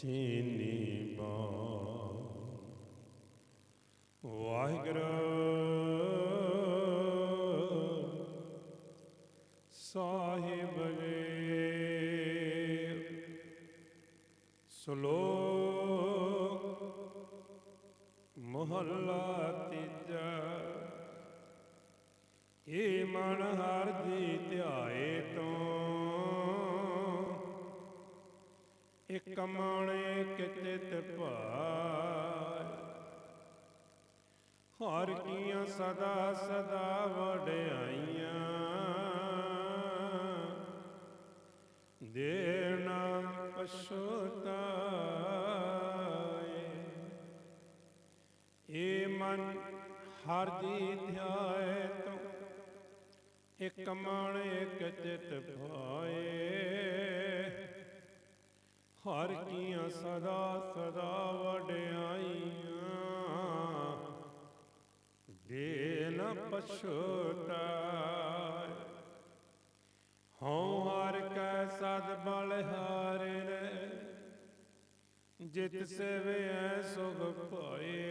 ਸੀਨੀ ਬਾ ਵਾਹਿਗੁਰੂ ਸਾਹਿਬ ਜੀ ਸ਼ਲੋਕ ਮਹੱਲਾ ਤੀਜਾ ਏ ਮਨ ਹਰ ਦੀ ਧਿਆਏ ਤੋਂ ਇਕ ਮਣੇ ਕਿਤਿਤ ਭਾਇ। ਹਰ ਕੀਆਂ ਸਦਾ ਸਦਾ ਵਡਿਆਈਆਂ। ਦੇਣਾ ਪਛਤਾਏ। ਏ ਮਨ ਹਰ ਦੀ ਧਿਆਏ ਤੋ ਇਕ ਮਣ ਇਕ ਚਿਤ ਭਾਏ ਹਰ ਕੀਆਂ ਸਦਾ ਸਦਾ ਵਡਿਆਈਆਂ। ਦੇ ਨ ਪਛਤਾਏ ਹਉ ਹਰ ਕੈ ਸਦ ਬਲਿਹਾਰੇ ਜਿਤ ਸੇਵਿਐ ਸੁਖ ਪਾਏ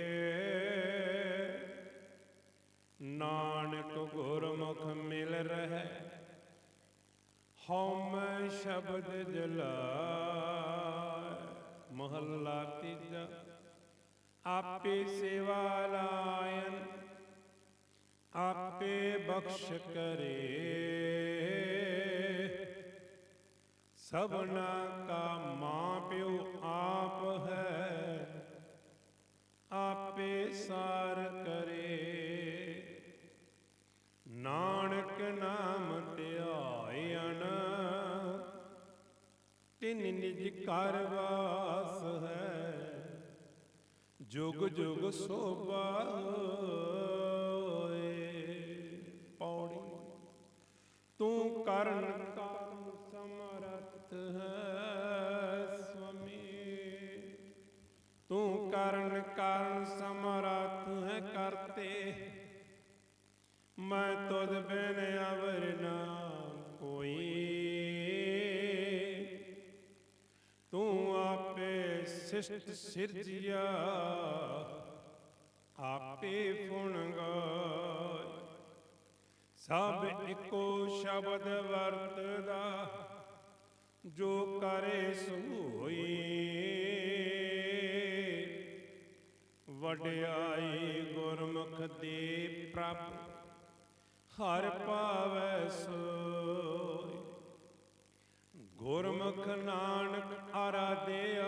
ਨਾਨਕ ਗੁਰਮੁਖ ਮਿਲ ਰਹਿ, ਹਉ ਮੈਂ ਸ਼ਬਦ ਜਲਾ। ਮਹੱਲਾ ਤੀਜਾ। ਆਪੇ ਸੇਵਾ ਲਾਇਨ ਆਪੇ ਬਖਸ਼ ਕਰੇ। ਸਭਨਾ ਕਾ ਮਾਂ ਪਿਓ ਆਪ ਹੈ, ਆਪੇ ਸਾਰ ਕਰੇ। ਨਾਨਕ ਨਾ ਨਿਜ ਕਰ ਵਾਸ ਹੈ। ਜੁਗ ਜੁਗ ਸੋਭਾ ਹੋਏ। ਪੌੜੀ, ਤੂੰ ਕਰਨ ਕਾਰਨ ਸਮਰੱਥ ਹੈ ਸੁਆਮੀ ਤੂੰ ਕਰਨ ਕਾਰਨ ਸਮਰੱਥ ਹੈ ਕਰਤੇ। ਮੈਂ ਤੁਧ ਬਿਨ ਅਵਰ ਨਾ ਸਿਸ਼ਟ ਸਿਰਜਿਆ, ਆਪੇ ਫੁਣ ਗਾਇ ਸਭ ਇੱਕੋ ਸ਼ਬਦ ਵਰਤਦਾ, ਜੋ ਕਰੇ ਸੋਈ ਵਡਿਆਈ ਗੁਰਮੁਖ ਦੇ ਪ੍ਰਭ, ਹਰ ਪਾਵੈ ਸੋਈ ਗੁਰਮੁਖ ਨਾਨਕ ਆਰਾਧਿਆ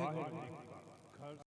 वाहिगुरु